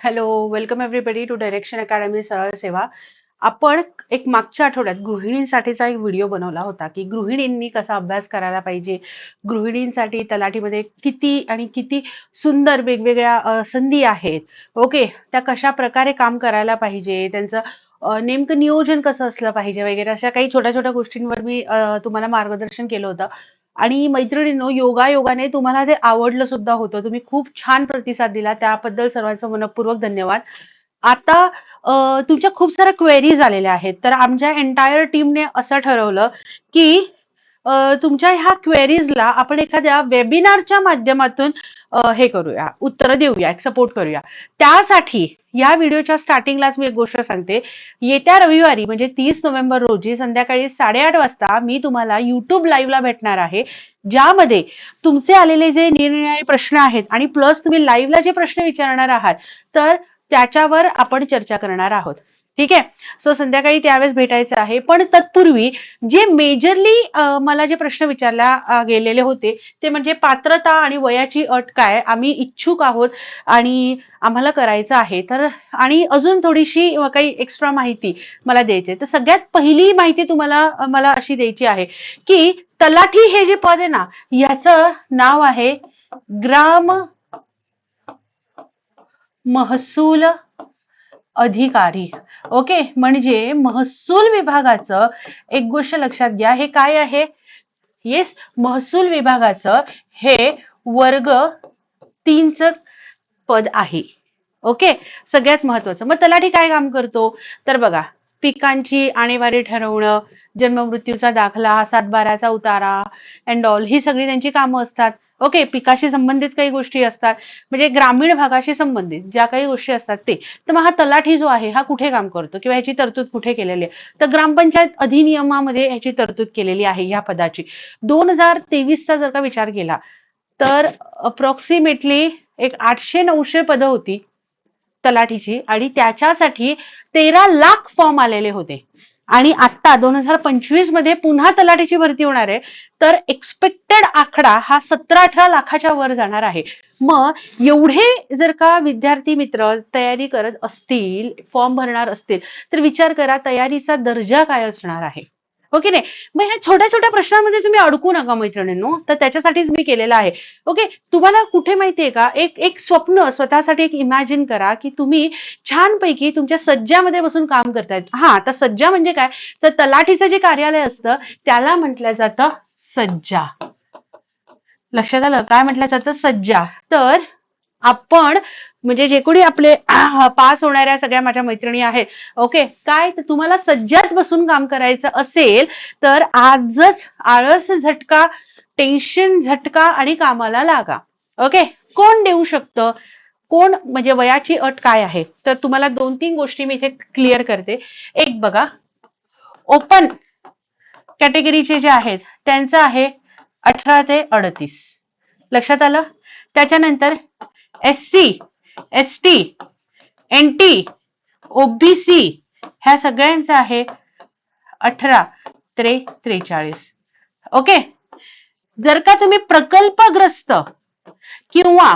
Hello welcome everybody to direction academy सरळ सेवा. आपण एक मागच्या आठवड्यात गृहिणींसाठीचा एक व्हिडिओ बनवला होता की गृहिणींनी कसा अभ्यास करायला पाहिजे? गृहिणींसाठी तलाठीमध्ये किती आणि किती सुंदर वेगवेगळ्या संधी आहेत? ओके त्या कशा प्रकारे काम करायला पाहिजे? त्यांचं नेमकं नियोजन कसं असलं पाहिजे? वगैरे अशा काही छोट्या छोट्या गोष्टींवर मी तुम्हाला मार्गदर्शन केलं होतं. आणि मैत्रिणींनो योगायोगाने तुम्हाला ते आवडलं सुद्धा होतं. तुम्ही खूप छान प्रतिसाद दिला. त्याबद्दल सर्वांचं मनपूर्वक धन्यवाद. आता तुमच्या खूप साऱ्या क्वेरीज आलेल्या आहेत. तर आमच्या एंटायर टीमने असं ठरवलं की तुमच्या ह्या क्वेरीजला आपण एखाद्या वेबिनारच्या माध्यमातून हे करूया उत्तर देऊया सपोर्ट करूया. त्यासाठी या व्हिडिओच्या स्टार्टिंगलाच मी एक गोष्ट सांगते. येत्या रविवारी म्हणजे तीस नोव्हेंबर रोजी संध्याकाळी साडेआठ वाजता मी तुम्हाला युट्यूब लाईव्हला भेटणार आहे. ज्यामध्ये तुमचे आलेले जे निरनिराळे प्रश्न आहेत आणि प्लस तुम्ही लाईव्हला जे प्रश्न विचारणार आहात तर त्याच्यावर आपण चर्चा करणार आहोत. ठीक आहे? सो संध्याकाळी त्यावेळेस भेटायचं आहे. पण तत्पूर्वी जे मेजरली मला जे प्रश्न विचारला गेलेले होते ते म्हणजे पात्रता आणि वयाची अट काय? आम्ही इच्छुक आहोत आणि आम्हाला करायचं आहे. तर आणि अजून थोडीशी काही एक्स्ट्रा माहिती मला द्यायची आहे. तर सगळ्यात पहिली माहिती तुम्हाला मला अशी द्यायची आहे की तलाठी हे जे पद आहे ना याचं नाव आहे ग्राम महसूल अधिकारी. ओके? म्हणजे महसूल विभागाचं एक गोष्ट लक्षात घ्या. हे काय आहे? येस महसूल विभागाचं हे वर्ग तीनच पद आहे. ओके? सगळ्यात महत्वाचं. मग तलाठी काय काम करतो? तर बघा पिकांची आणेवारी ठरवणं जन्ममृत्यूचा दाखला सातबाराचा उतारा अँड ऑल ही सगळी त्यांची कामं असतात. ओके पिकाशी संबंधित काही गोष्टी असतात. म्हणजे ग्रामीण भागाशी संबंधित ज्या काही गोष्टी असतात ते. तर मग हा तलाठी जो आहे हा कुठे काम करतो? किंवा ह्याची तरतूद कुठे केलेली आहे? तर ग्रामपंचायत अधिनियमामध्ये ह्याची तरतूद केलेली आहे ह्या पदाची. दोन हजार तेवीसचा जर का विचार केला तर अप्रॉक्सिमेटली एक आठशे नऊशे पदं होती. तलाठीची आणि त्याच्यासाठी तेरा लाख फॉर्म आलेले होते. आणि आता दोन हजार पंचवीसमध्ये पुन्हा तलाठीची भरती होणार आहे. तर एक्सपेक्टेड आकडा हा सतरा अठरा लाखाच्या वर जाणार आहे. मग एवढे जर का विद्यार्थी मित्र तयारी करत असतील फॉर्म भरणार असतील तर विचार करा तयारीचा दर्जा काय असणार आहे. ओके नाही. मग ह्या छोट्या छोट्या प्रश्नांमध्ये तुम्ही अडकू नका मैत्रिणींनो. तर त्याच्यासाठीच मी केलेलं आहे. ओके तुम्हाला कुठे माहितीये का? एक एक स्वप्न स्वतःसाठी एक इमॅजिन करा की तुम्ही छानपैकी तुमच्या सज्जामध्ये बसून काम करतायत. हा आता सज्जा म्हणजे काय? तर तलाठीचं जे कार्यालय असतं त्याला म्हटलं जातं सज्जा. लक्षात आलं? काय म्हटलं जातं? सज्जा. तर आपण म्हणजे जे कोणी आपले पास होणाऱ्या सगळ्या माझ्या मैत्रिणी आहेत. ओके काय तर तुम्हाला सज्जात बसून काम करायचं असेल तर आजच आळस झटका टेन्शन झटका आणि कामाला लागा. ओके कोण देऊ शकतं? कोण म्हणजे वयाची अट काय आहे? तर तुम्हाला दोन तीन गोष्टी मी इथे क्लिअर करते. एक बघा ओपन कॅटेगरीचे जे आहेत त्यांचं आहे अठरा ते अडतीस. लक्षात आलं? त्याच्यानंतर S C S T N T OBC ह्या सगळ्यांचं आहे अठरा त्रे त्रेचाळीस. ओके जर का तुम्ही प्रकल्पग्रस्त किंवा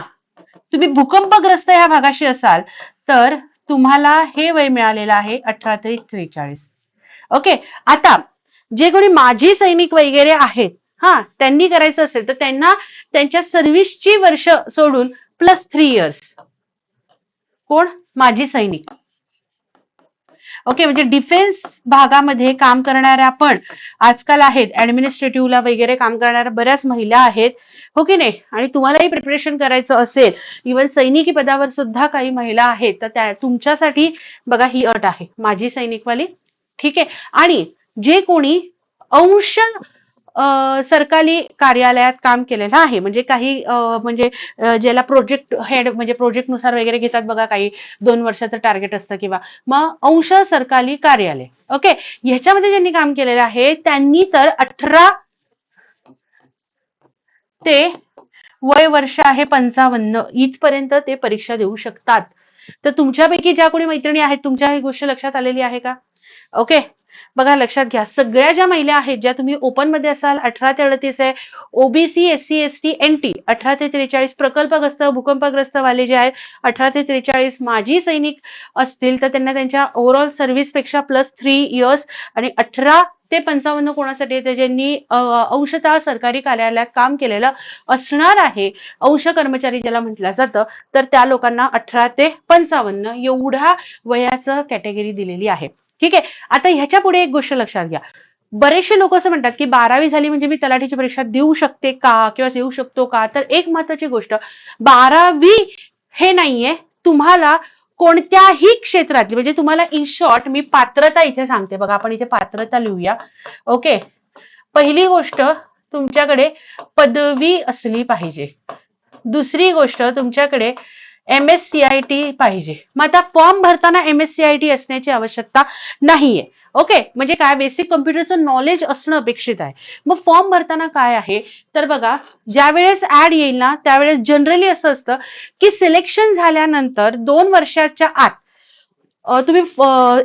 तुम्ही भूकंपग्रस्त या भागाशी असाल तर तुम्हाला हे वय मिळालेलं आहे अठरा ते त्रेचाळीस. ओके आता जे कोणी माजी सैनिक वगैरे आहेत हा त्यांनी करायचं असेल तर त्यांना त्यांच्या सर्व्हिसची वर्ष सोडून प्लस थ्री इयर्स कोण? माजी सैनिक. ओके म्हणजे डिफेन्स भागामध्ये काम करणाऱ्या पण आजकाल आहेत. ऍडमिनिस्ट्रेटिव्हला वगैरे काम करणाऱ्या बऱ्याच महिला आहेत. हो की नाही? आणि तुम्हालाही प्रिपरेशन करायचं असेल इवन सैनिकी पदावर सुद्धा काही महिला आहेत तर त्या तुमच्यासाठी बघा ही अट आहे. माझी सैनिकवाली. ठीक आहे? आणि जे कोणी अंश सरकारी कार्यालयात काम केलेलं आहे. म्हणजे काही म्हणजे ज्याला प्रोजेक्ट हेड म्हणजे प्रोजेक्टनुसार वगैरे घेतात बघा काही दोन वर्षाचं टार्गेट असतं किंवा मग अंश सरकारी कार्यालय. ओके ह्याच्यामध्ये ज्यांनी काम केलेलं आहे त्यांनी तर अठरा ते वय वर्ष आहे पंचावन्न इथपर्यंत ते परीक्षा देऊ शकतात. तर तुमच्यापैकी ज्या कोणी मैत्रिणी आहेत तुमच्या ही गोष्ट लक्षात आलेली आहे का? ओके बघा लक्षात घ्या. सगळ्या ज्या महिला आहेत ज्या तुम्ही ओपनमध्ये असाल अठरा ते अडतीस आहे OBC S C S T N T अठरा ते त्रेचाळीस प्रकल्पग्रस्त भूकंपग्रस्त वाले जे आहेत अठरा ते त्रेचाळीस माजी सैनिक असतील तर त्यांना त्यांच्या ओव्हरऑल सर्व्हिसपेक्षा प्लस थ्री इयर्स आणि अठरा ते पंचावन्न कोणासाठी येते ज्यांनी अंशतः सरकारी कार्यालयात काम केलेलं असणार आहे अंश कर्मचारी ज्याला म्हटलं जातं तर त्या लोकांना अठरा ते पंचावन्न एवढ्या वयाचं कॅटेगरी दिलेली आहे. ठीक आहे? आता ह्याच्या पुढे एक गोष्ट लक्षात घ्या. बरेचसे लोक असं म्हणतात की बारावी झाली म्हणजे मी तलाठीची परीक्षा देऊ शकते का? किंवा देऊ शकतो का? तर एक महत्वाची गोष्ट बारावी हे नाहीये. तुम्हाला कोणत्याही क्षेत्रातली म्हणजे तुम्हाला इन शॉर्ट मी पात्रता इथे सांगते. बघा आपण इथे पात्रता लिहूया. ओके पहिली गोष्ट तुमच्याकडे पदवी असली पाहिजे. दुसरी गोष्ट तुमच्याकडे M S C I T पाहिजे. मग आता फॉर्म भरताना M S C I T असण्याची आवश्यकता नाहीये. ओके म्हणजे काय? बेसिक कम्प्युटरचं नॉलेज असणं अपेक्षित आहे. मग फॉर्म भरताना काय आहे? तर बघा ज्या वेळेस ऍड येईल ना त्यावेळेस जनरली असं असतं की सिलेक्शन झाल्यानंतर दोन वर्षाच्या आत तुम्ही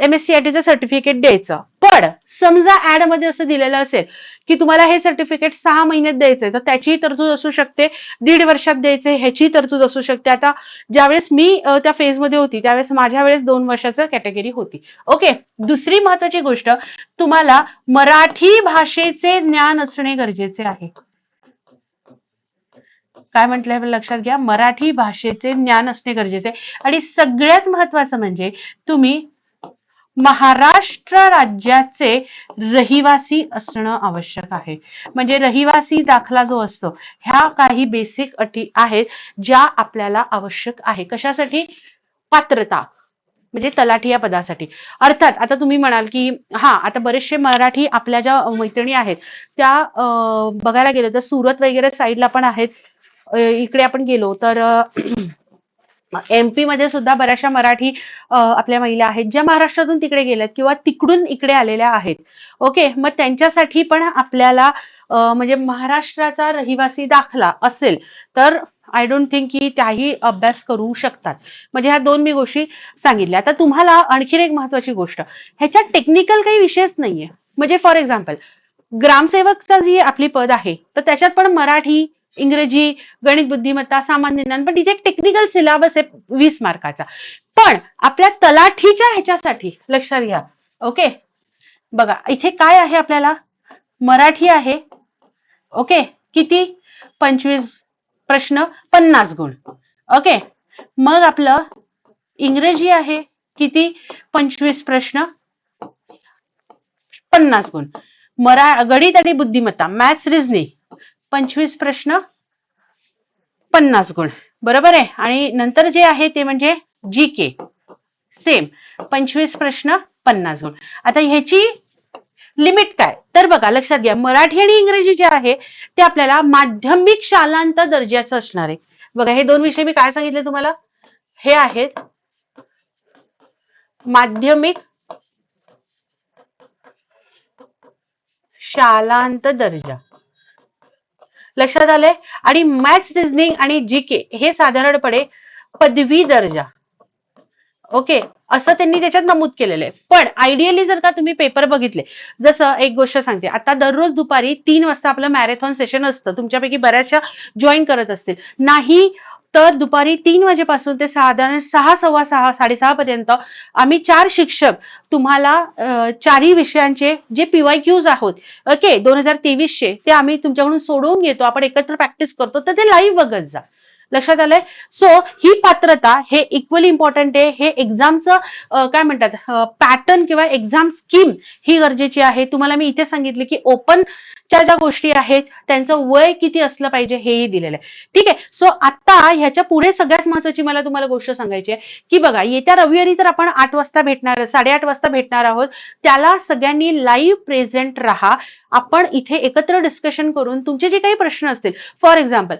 एम एस सी आय टीचं सर्टिफिकेट द्यायचं. पण समजा ऍडमध्ये असं दिलेलं असेल की तुम्हाला हे सर्टिफिकेट सहा महिन्यात द्यायचंय तर त्याचीही तरतूद असू शकते दीड वर्षात द्यायचे ह्याची तरतूद असू शकते. आता ज्यावेळेस मी त्या फेजमध्ये होती त्यावेळेस माझ्या वेळेस दोन वर्षाचं कॅटेगरी होती. ओके दुसरी महत्वाची गोष्ट तुम्हाला मराठी भाषेचे ज्ञान असणे गरजेचे आहे. काय म्हटलंय लक्षात घ्या मराठी भाषेचे ज्ञान असणे गरजेचे आहे. आणि सगळ्यात महत्वाचं म्हणजे तुम्ही महाराष्ट्र राज्याचे रहिवासी असणं आवश्यक आहे. म्हणजे रहिवासी दाखला जो असतो ह्या काही बेसिक अटी आहेत ज्या आपल्याला आवश्यक आहे. कशासाठी? पात्रता. म्हणजे तलाठी या पदासाठी. अर्थात आता तुम्ही म्हणाल की हा आता बरेचसे मराठी आपल्या ज्या मैत्रिणी आहेत त्या बघायला गेलं तर सुरत वगैरे साईडला पण आहेत. इकडे आपण गेलो तर एमपी मध्ये सुद्धा बऱ्याचशा मराठी आपल्या महिला आहेत ज्या महाराष्ट्रातून तिकडे गेल्यात किंवा तिकडून इकडे आलेल्या आहेत. ओके मग त्यांच्यासाठी पण आपल्याला म्हणजे महाराष्ट्राचा रहिवासी दाखला असेल तर आय डोंट थिंक की त्याही अभ्यास करू शकतात. म्हणजे ह्या दोन मी गोष्टी सांगितल्या. आता तुम्हाला आणखीन एक महत्वाची गोष्ट. ह्याच्यात टेक्निकल काही विषयच नाहीये. म्हणजे फॉर एक्झाम्पल ग्रामसेवकचा जी आपली पद आहे तर त्याच्यात पण मराठी इंग्रजी गणित बुद्धिमत्ता सामान्य ज्ञान पण तिथे एक टेक्निकल सिलेबस आहे वीस मार्काचा. पण आपल्या तलाठीच्या ह्याच्यासाठी लक्षात घ्या ओके? बघा इथे काय आहे आपल्याला? मराठी आहे ओके? किती? पंचवीस प्रश्न पन्नास गुण ओके? मग आपलं इंग्रजी आहे किती? पंचवीस प्रश्न पन्नास गुण. मरा गणित आणि बुद्धिमत्ता मॅथ्स रिझनिंग पंचवीस प्रश्न पन्नास गुण. बरोबर आहे? आणि नंतर जे आहे ते म्हणजे जी के सेम पंचवीस प्रश्न पन्नास गुण. आता ह्याची लिमिट काय? तर बघा लक्षात घ्या. मराठी आणि इंग्रजी जे आहे ते आपल्याला माध्यमिक शालांत दर्जाचं असणार आहे. बघा हे दोन विषय मी काय सांगितले तुम्हाला? हे आहेत माध्यमिक शालांत दर्जा. लक्षात आलंय? आणि मॅथ्स रिझनिंग आणि जी के हे साधारणपणे पदवी दर्जा. ओके? असं त्यांनी त्याच्यात नमूद केलेलं आहे. पण आयडियली जर का तुम्ही पेपर बघितले जसं एक गोष्ट सांगते. आता दररोज दुपारी तीन वाजता आपलं मॅरेथॉन सेशन असतं. तुमच्यापैकी बऱ्याचशा जॉईन करत असतील. नाही तर दुपारी तीन वाजेपासून ते साधारण सहा सव्वा सहा साडेसहा पर्यंत आम्ही चार शिक्षक तुम्हाला चारही विषयांचे जे पीवाय क्यूज आहोत ओके दोन हजार तेवीसचे ते आम्ही तुमच्याकडून सोडवून घेतो. आपण एकत्र प्रॅक्टिस करतो तर ते लाईव्ह बघत जा. लक्षात आलंय? सो ही पात्रता हे इक्वली इम्पॉर्टंट आहे. हे एक्झामचं काय म्हणतात? पॅटर्न किंवा एक्झाम स्कीम ही गरजेची आहे. तुम्हाला मी इथे सांगितले की ओपन ज्या गोष्टी आहेत त्यांचं वय किती असलं पाहिजे हेही दिलेलं आहे. ठीक आहे? सो आता ह्याच्या पुढे सगळ्यात महत्वाची मला तुम्हाला गोष्ट सांगायची आहे की बघा येत्या रविवारी तर आपण आठ वाजता भेटणार साडेआठ वाजता भेटणार आहोत. त्याला सगळ्यांनी लाईव्ह प्रेझेंट राहा. आपण इथे एकत्र डिस्कशन करून तुमचे जे काही प्रश्न असतील फॉर एक्झाम्पल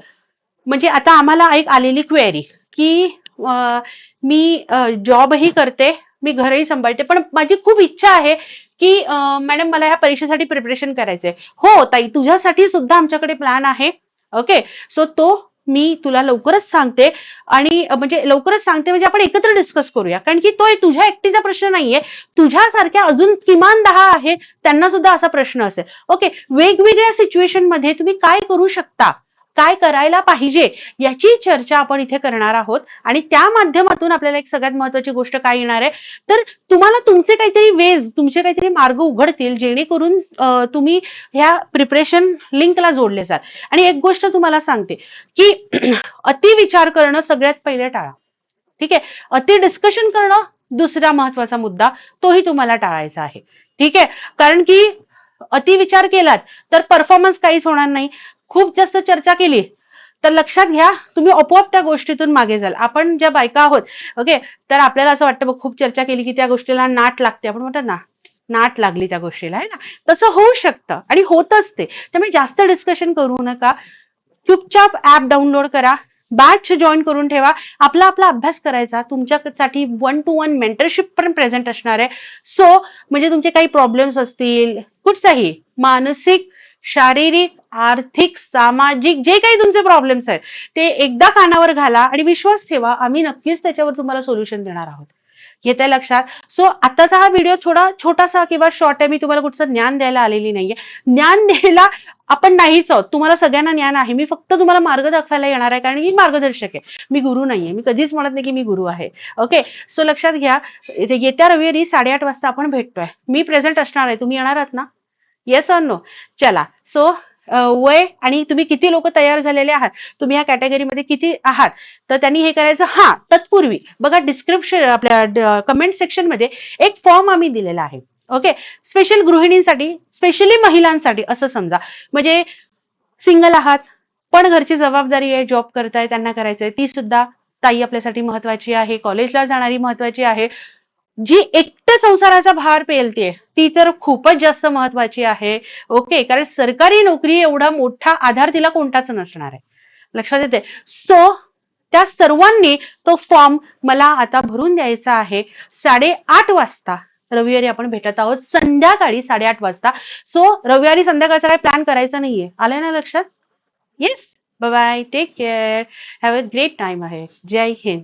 म्हणजे आता आम्हाला एक आलेली क्वेरी की मी जॉबही करते मी घरही सांभाळते पण माझी खूप इच्छा आहे की मॅडम मला ह्या परीक्षेसाठी प्रिपरेशन करायचंय. हो ताई तुझ्यासाठी सुद्धा आमच्याकडे प्लॅन आहे. ओके सो तो मी तुला लवकरच सांगते. आणि म्हणजे लवकरच सांगते म्हणजे आपण एकत्र डिस्कस करूया. कारण की तो तुझ्या एकटीचा प्रश्न नाहीये. तुझ्यासारख्या अजून किमान दहा आहे त्यांना सुद्धा असा प्रश्न असेल. ओके वेगवेगळ्या सिच्युएशनमध्ये तुम्ही काय करू शकता? काय करायला पाहिजे याची चर्चा आपण इथे करणार आहोत. आणि त्या माध्यमातून आपल्याला एक सगळ्यात महत्वाची गोष्ट काय येणार आहे? तर तुम्हाला तुमचे काहीतरी वेज तुमचे काहीतरी मार्ग उघडतील जेणेकरून तुम्ही ह्या प्रिपरेशन लिंकला जोडले जाल. आणि एक गोष्ट तुम्हाला सांगते की अति विचार करणं सगळ्यात पहिले टाळा. ठीक आहे? अति डिस्कशन करणं दुसरा महत्त्वाचा मुद्दा तोही तुम्हाला टाळायचा आहे. ठीक आहे? कारण की अति विचार केलात तर परफॉर्मन्स काहीच होणार नाही. खूप जास्त चर्चा केली. तर लक्षात घ्या तुम्ही आपोआप त्या गोष्टीतून मागे जाल. आपण ज्या बायका आहोत ओके तर आपल्याला असं वाटतं बघ खूप चर्चा केली की त्या गोष्टीला नाट लागते. आपण म्हणतो ना नाट लागली त्या गोष्टीला आहे ना? तसं होऊ शकतं आणि होतच ते त्यामुळे जास्त डिस्कशन करू नका. चुपचाप ऍप डाउनलोड करा. बॅच जॉईन करून ठेवा. आपला आपला अभ्यास करायचा. तुमच्यासाठी वन टू वन मेंटरशिप पण प्रेझेंट असणार आहे. सो म्हणजे तुमचे काही प्रॉब्लेम्स असतील कुठचाही मानसिक शारीरिक आर्थिक सामाजिक जे काही तुमचे प्रॉब्लेम्स आहेत ते एकदा कानावर घाला आणि विश्वास ठेवा. आम्ही नक्कीच त्याच्यावर तुम्हाला सोल्युशन देणार आहोत. येते लक्षात? सो आताचा हा व्हिडिओ थोडा छोटासा किंवा शॉर्ट आहे. मी तुम्हाला कुठचं ज्ञान द्यायला आलेली नाहीये. ज्ञान द्यायला आपण नाहीच आहोत. तुम्हाला सगळ्यांना ज्ञान आहे. मी फक्त तुम्हाला मार्ग दाखवायला येणार आहे कारण मी मार्गदर्शक आहे. मी गुरु नाहीये. मी कधीच म्हणत नाही की मी गुरु आहे. ओके सो लक्षात घ्या. येत्या रविवारी साडेआठ वाजता आपण भेटतोय. मी प्रेझेंट असणार आहे. तुम्ही येणार आहात ना? येस ऑर नो चला. सो वय आणि तुम्ही किती लोक तयार झालेले आहात? तुम्ही ह्या कॅटेगरीमध्ये किती आहात? तर त्यांनी हे करायचं हा तत्पूर्वी. बघा डिस्क्रिप्शन आपल्या कमेंट सेक्शनमध्ये एक फॉर्म आम्ही दिलेला आहे. ओके स्पेशल गृहिणींसाठी स्पेशली महिलांसाठी असं समजा. म्हणजे सिंगल आहात पण घरची जबाबदारी आहे जॉब करताय त्यांना करायचंय ती सुद्धा ताई आपल्यासाठी महत्वाची आहे कॉलेजला जाणारी महत्वाची आहे जी एकटं संसाराचा भार पेलते ती तर खूपच जास्त महत्वाची आहे. ओके कारण सरकारी नोकरी एवढा मोठा आधार तिला कोणताच नसणार आहे. लक्षात येते सो त्या सर्वांनी तो फॉर्म मला आता भरून द्यायचा आहे. साडेआठ वाजता रविवारी आपण भेटत आहोत. संध्याकाळी साडेआठ वाजता. सो रविवारी संध्याकाळचा काही प्लॅन करायचा नाहीये. आलंय ना लक्षात? Yes bye take care have a great time आहे जय हिंद